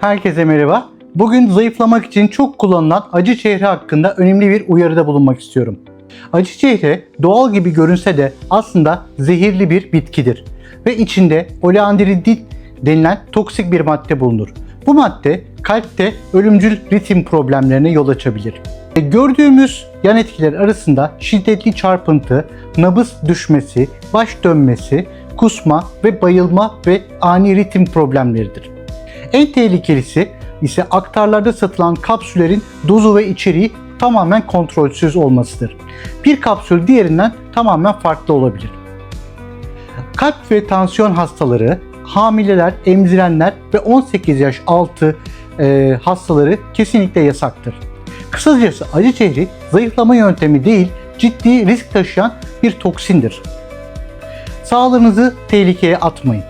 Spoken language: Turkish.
Herkese merhaba. Bugün zayıflamak için çok kullanılan acı çehre hakkında önemli bir uyarıda bulunmak istiyorum. Acı çehre doğal gibi görünse de aslında zehirli bir bitkidir ve içinde oleandrosit denilen toksik bir madde bulunur. Bu madde kalpte ölümcül ritim problemlerine yol açabilir. E, Gördüğümüz yan etkiler arasında şiddetli çarpıntı, nabız düşmesi, baş dönmesi, kusma ve bayılma ve ani ritim problemleridir. En tehlikelisi ise aktarlarda satılan kapsüllerin dozu ve içeriği tamamen kontrolsüz olmasıdır. Bir kapsül diğerinden tamamen farklı olabilir. Kalp ve tansiyon hastaları, hamileler, emzirenler ve 18 yaş altı e, hastaları kesinlikle yasaktır. Kısacası acı çehri zayıflama yöntemi değil, ciddi risk taşıyan bir toksindir. Sağlığınızı tehlikeye atmayın.